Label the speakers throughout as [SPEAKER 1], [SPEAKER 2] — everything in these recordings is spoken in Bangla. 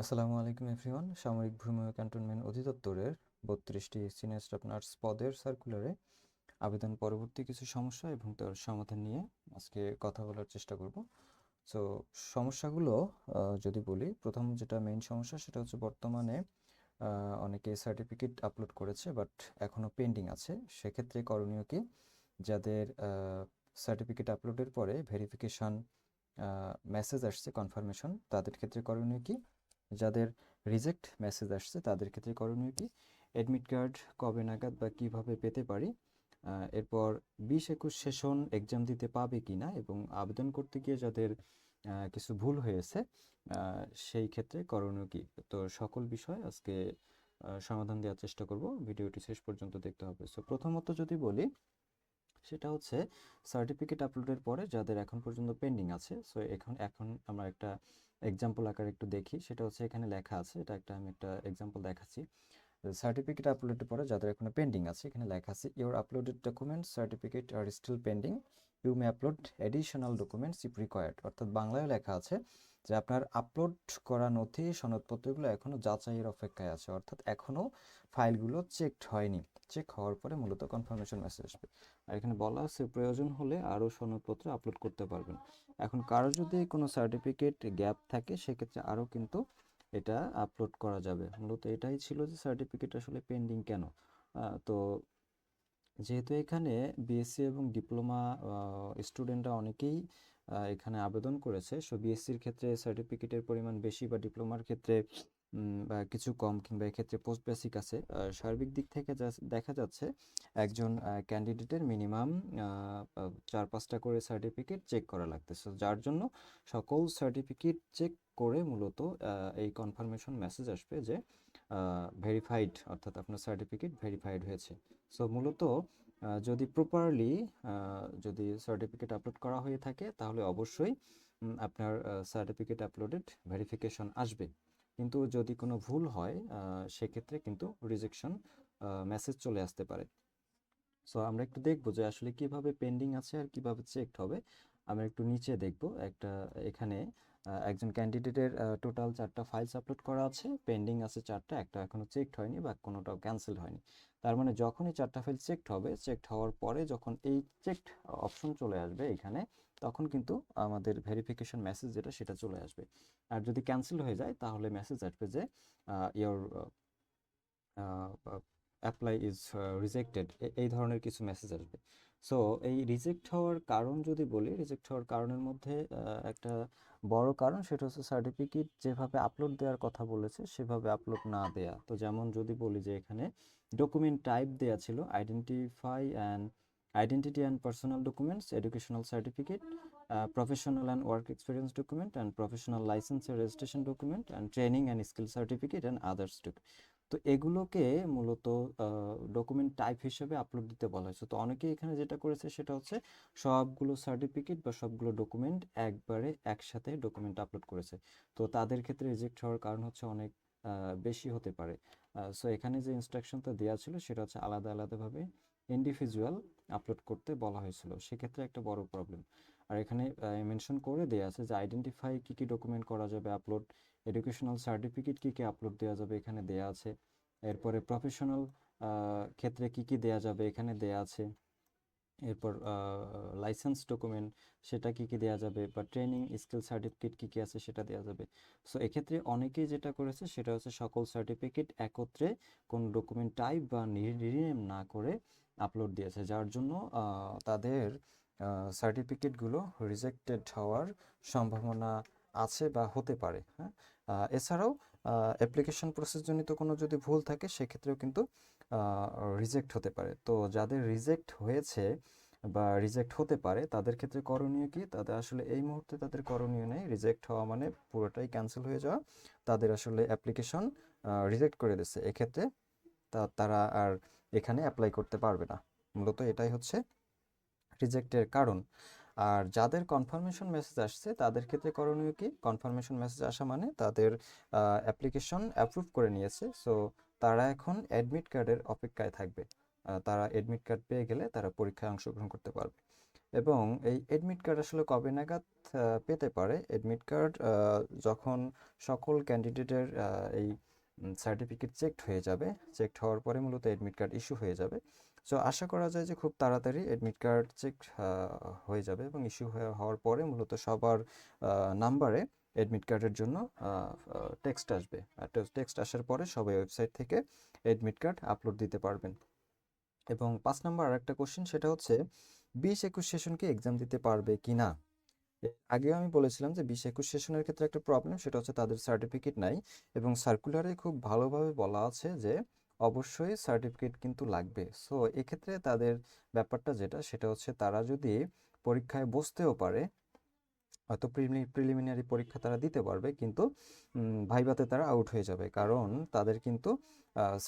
[SPEAKER 1] আসসালামু আলাইকুম এভরিওয়ান। সামরিক ভ্রমণ ক্যান্টনমেন্ট অধিদপ্তরের বত্রিশটি সিনিয়র স্টাফ নার্স পদের সার্কুলারে আবেদন পরবর্তী কিছু সমস্যা এবং তার সমাধান নিয়ে আজকে কথা বলার চেষ্টা করব। সো সমস্যাগুলো যদি বলি, প্রথম যেটা মেইন সমস্যা সেটা হচ্ছে বর্তমানে অনেকে সার্টিফিকেট আপলোড করেছে বাট এখনও পেন্ডিং আছে। সেক্ষেত্রে করণীয় কি? যাদের সার্টিফিকেট আপলোডের পরে ভেরিফিকেশান মেসেজ আসছে কনফার্মেশন তাদের ক্ষেত্রে করণীয় কি? যাদের রিজেক্ট মেসেজ আসছে, তাদের ক্ষেত্রে করণীয় কি? অ্যাডমিট কার্ড কবে নাগাদ বা কীভাবে পেতে পারি? এরপর বিশ একুশ সেশন এক্সাম দিতে পাবে কি না এবং আবেদন করতে গিয়ে যাদের কিছু ভুল হয়েছে সেই ক্ষেত্রে করণীয় কি? তো সকল বিষয় আজকে সমাধান দেওয়ার চেষ্টা করব। ভিডিওটি শেষ পর্যন্ত দেখতে হবে। সো প্রথমত যদি বলি সেটা হচ্ছে সার্টিফিকেট আপলোডের পরে যাদের এখন পর্যন্ত পেন্ডিং আছে সো এখন এখন আমরা একটা এক্সাম্পল আকারে একটু দেখি। সেটা হচ্ছে এখানে লেখা আছে, এটা একটা আমি একটা এক্সাম্পল দেখাচ্ছি। সার্টিফিকেট আপলোডের পরে যাদের এখনও পেন্ডিং আছে, এখানে লেখা আছে your uploaded documents certificate are still pending you may upload additional documents if required অর্থাৎ বাংলায় লেখা আছে যে আপনার আপলোড করা নথি, সনদপত্রগুলো এখনও যাচাইয়ের অপেক্ষায় আছে। অর্থাৎ এখনও ফাইলগুলো চেকড হয়নি। চেক হওয়ার পরে মূলত কনফার্মেশন মেসেজ আসবে। আর এখানে বলা আছে, প্রয়োজন হলে আরও সনদপত্র আপলোড করতে পারবেন। এখন কারও যদি কোনো সার্টিফিকেট গ্যাপ থাকে, সেক্ষেত্রে আরও কিন্তু এটা আপলোড করা যাবে। মূলত এটাই ছিল যে সার্টিফিকেট আসলে পেন্ডিং কেন। তো যেহেতু এখানে বিএসসি এবং ডিপ্লোমা স্টুডেন্টরা অনেকেই এখানে আবেদন করেছে। সো বিএসসির ক্ষেত্রে সার্টিফিকেটের পরিমাণ বেশি বা ডিপ্লোমার ক্ষেত্রে বা কিছু কম কিংবা এক্ষেত্রে পোস্ট বেসিক আছে সার্বিক দিক থেকে দেখা যাচ্ছে একজন ক্যান্ডিডেটের মিনিমাম চার পাঁচটা করে সার্টিফিকেট চেক করা লাগতেছে। যার জন্য সকল সার্টিফিকেট চেক করে মূলত এই কনফার্মেশন মেসেজ আসবে যে ভেরিফাইড অর্থাৎ আপনার সার্টিফিকেট ভেরিফাইড হয়েছে। সো মূলত যদি প্রপারলি যদি সার্টিফিকেট আপলোড করা হয়ে থাকে, তাহলে অবশ্যই আপনার সার্টিফিকেট আপলোডেড ভেরিফিকেশন আসবে। কিন্তু যদি কোনো ভুল হয় সেক্ষেত্রে কিন্তু রিজেকশন মেসেজ চলে আসতে পারে। সো আমরা একটু দেখব যে আসলে কীভাবে পেন্ডিং আছে আর কীভাবে চেকড হবে। আমরা একটু নিচে দেখব। একটা, এখানে একজন ক্যান্ডিডেটের টোটাল চারটা ফাইলস আপলোড করা আছে। পেন্ডিং আছে চারটা, একটা এখনও চেকড হয়নি বা কোনোটাও ক্যান্সেল হয়নি। তার মানে যখনই চারটা ফাইল চেকড হবে চেকড হওয়ার পরে যখন এই চেকড অপশন চলে আসবে এখানে, তখন কিন্তু আমাদের ভেরিফিকেশন মেসেজ যেটা, সেটা চলে আসবে। আর যদি ক্যান্সেল হয়ে যায়, তাহলে মেসেজ আসবে যে ইয়োর অ্যাপ্লাই ইজ রিজেক্টেড এই ধরনের কিছু মেসেজ আসবে। সো এই রিজেক্ট হওয়ার কারণ যদি বলি রিজেক্ট হওয়ার কারণের মধ্যে একটা বড় কারণ সেটা হচ্ছে সার্টিফিকেট যেভাবে আপলোড দেওয়ার কথা বলেছে, সেভাবে আপলোড না দেয়া। তো যেমন যদি বলি যে এখানে ডকুমেন্ট টাইপ দেয়া ছিল identify and identity and personal documents educational certificate professional and work experience document and professional licence registration document and training and skill certificate and others তো এগুলোকে মূলত ডকুমেন্ট টাইপ হিসেবে আপলোড দিতে বলা হয়েছে। তো অনেকে এখানে যেটা করেছে সেটা হচ্ছে সবগুলো সার্টিফিকেট বা সবগুলো ডকুমেন্ট একবারে একসাথে ডকুমেন্ট আপলোড করেছে। তো তাদের ক্ষেত্রে রিজেক্ট হওয়ার কারণ হচ্ছে অনেক বেশি হতে পারে। সো এখানে যে ইনস্ট্রাকশনটা দেওয়া ছিল সেটা হচ্ছে আলাদা, আলাদাভাবে ইন্ডিভিজুয়াল আপলোড করতে বলা হয়েছিল। সেক্ষেত্রে একটা বড় প্রবলেম আর এখানে মেনশন করে দেওয়া আছে যে আইডেন্টিফাই কী কী ডকুমেন্ট করা যাবে আপলোড এডুকেশনাল সার্টিফিকেট কী কী আপলোড দেওয়া যাবে এখানে দেয়া আছে। এরপরে প্রফেশনাল ক্ষেত্রে কি কি দেয়া যাবে এখানে দেয়া আছে। এরপর লাইসেন্স ডকুমেন্ট সেটা কি কি দেয়া যাবে বা ট্রেনিং স্কিল সার্টিফিকেট কি কি আছে সেটা দেয়া যাবে। সো এক্ষেত্রে অনেকেই যেটা করেছে সেটা হচ্ছে সকল সার্টিফিকেট একত্রে কোন ডকুমেন্ট টাইপ বা রিনেম না করে আপলোড দিয়েছে, যার জন্য তাদের সার্টিফিকেটগুলো রিজেক্টেড হওয়ার সম্ভাবনা আছে বা হতে পারে হ্যাঁ? এছাড়াও অ্যাপ্লিকেশন প্রসেসজনিত কোনো যদি ভুল থাকে, সেক্ষেত্রেও কিন্তু রিজেক্ট হতে পারে। তো যাদের রিজেক্ট হয়েছে বা রিজেক্ট হতে পারে, তাদের ক্ষেত্রে করণীয় কি? তাদের আসলে এই মুহূর্তে তাদের করণীয় নেই। রিজেক্ট হওয়া মানে পুরোটাই ক্যান্সেল হয়ে যাওয়া। তাদের আসলে অ্যাপ্লিকেশন রিজেক্ট করে দিচ্ছে এক্ষেত্রে তা, তারা আর এখানে অ্যাপ্লাই করতে পারবে না। মূলত এটাই হচ্ছে রিজেক্টের কারণ। আর যাদের কনফার্মেশন মেসেজ আসছে, তাদের ক্ষেত্রে করণীয় কি? কনফার্মেশন মেসেজ আসা মানে তাদের অ্যাপ্লিকেশন অ্যাপ্রুভ করে নিয়েছে। সো তারা এখন অ্যাডমিট কার্ডের অপেক্ষায় থাকবে। তারা অ্যাডমিট কার্ড পেয়ে গেলে তারা পরীক্ষায় অংশগ্রহণ করতে পারবে। এবং এই অ্যাডমিট কার্ড আসলে কবে নাগাদ পেতে পারে? অ্যাডমিট কার্ড যখন সকল ক্যান্ডিডেটের এই সার্টিফিকেট চেকড হয়ে যাবে। চেকড হওয়ার পরে মূলত অ্যাডমিট কার্ড ইস্যু হয়ে যাবে। সো আশা করা যায় যে খুব তাড়াতাড়ি অ্যাডমিট কার্ড চেক হয়ে যাবে এবং ইস্যু হওয়ার পরে মূলত সবার নাম্বারে অ্যাডমিট কার্ডের জন্য টেক্সট আসবে। আর টেক্সট আসার পরে সবাই ওয়েবসাইট থেকে অ্যাডমিট কার্ড আপলোড দিতে পারবেন। এবং পাঁচ নাম্বার আরেকটা কোশ্চেন সেটা হচ্ছে, বিশ একুশ সেশনকে এক্সাম দিতে পারবে কি না আগেও আমি বলেছিলাম যে বিশ একুশ সেশনের ক্ষেত্রে একটা প্রবলেম সেটা হচ্ছে তাদের সার্টিফিকেট নাই এবং সার্কুলারে খুব ভালোভাবে বলা আছে যে অবশ্যই সার্টিফিকেট কিন্তু লাগবে। সো এক্ষেত্রে তাদের ব্যাপারটা যেটা, সেটা হচ্ছে তারা যদি পরীক্ষায় বসতেও পারে হয়তো প্রিলিমিনারি পরীক্ষা তারা দিতে পারবে, কিন্তু ভাইভাতে তারা আউট হয়ে যাবে। কারণ তাদের কিন্তু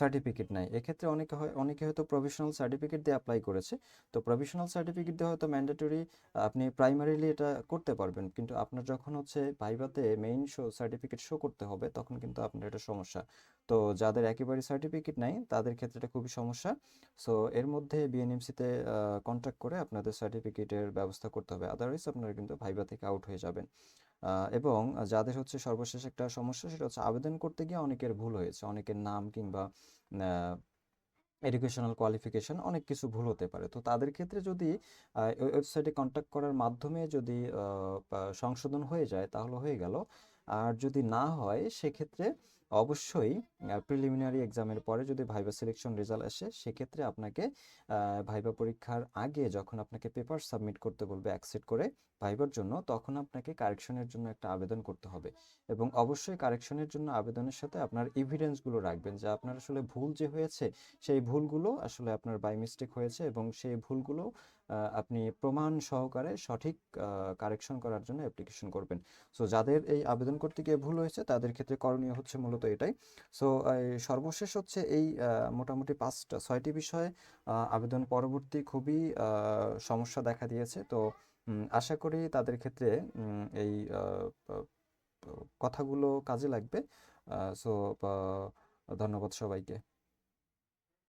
[SPEAKER 1] সার্টিফিকেট নাই। এক্ষেত্রে অনেকে হয়, অনেকে হয়তো প্রফেশনাল সার্টিফিকেট দিয়ে অ্যাপ্লাই করেছে। তো প্রফেশনাল সার্টিফিকেট দিয়ে হয়তো ম্যান্ডেটরি আপনি প্রাইমারিলি এটা করতে পারবেন। কিন্তু আপনার যখন হচ্ছে ভাইভাতে মেইন শো সার্টিফিকেট শো করতে হবে, তখন কিন্তু আপনার এটা সমস্যা। তো যাদের একেবারে সার্টিফিকেট নাই, তাদের ক্ষেত্রে এটা খুবই সমস্যা। সো এর মধ্যে বিএনএমসিতে কন্ট্যাক্ট করে আপনাদের সার্টিফিকেটের ব্যবস্থা করতে হবে। আদারওয়াইজ আপনারা কিন্তু ভাইভা থেকে আউট হয়ে যাবেন। এবং যাদের হচ্ছে সর্বশেষ একটা সমস্যা সেটা হচ্ছে আবেদন করতে গিয়ে অনেকের ভুল হয়েছে। অনেকের নাম কিংবা এডুকেশনাল কোয়ালিফিকেশন অনেক কিছু ভুল হতে পারে। তো তাদের ক্ষেত্রে যদি ওয়েবসাইটে কন্ট্যাক্ট করার মাধ্যমে যদি সংশোধন হয়ে যায় তাহলে হয়ে গেল। আর যদি না হয় সেক্ষেত্রে অবশ্যই প্রিলিমিনারি এক্সামের পরে যদি ভাইবা সিলেকশন রেজাল্ট আসে, সেক্ষেত্রে আপনাকে ভাইবা পরীক্ষার আগে যখন আপনাকে পেপার সাবমিট করতে বলবে অ্যাকসেপ্ট করে ভাইবার জন্য, তখন আপনাকে কারেকশনের জন্য একটা আবেদন করতে হবে। এবং অবশ্যই কারেকশনের জন্য আবেদনের সাথে আপনার এভিডেন্সগুলো রাখবেন যে আপনার আসলে ভুল যে হয়েছে, সেই ভুলগুলো আসলে আপনার বাই মিস্টেক হয়েছে এবং সেই ভুলগুলো আপনি প্রমাণ সহকারে সঠিক কারেকশন করার জন্য অ্যাপ্লিকেশন করবেন। সো যাদের এই আবেদন করতে গিয়ে ভুল হয়েছে, তাদের ক্ষেত্রে করণীয় হচ্ছে মূলত এটাই। সো সর্বশেষ হচ্ছে এই মোটামুটি পাঁচটা, ছয়টি বিষয়ে আবেদন পরবর্তী খুবই সমস্যা দেখা দিয়েছে। তো আশা করি তাদের ক্ষেত্রে এই কথাগুলো কাজে লাগবে। সো ধন্যবাদ সবাইকে।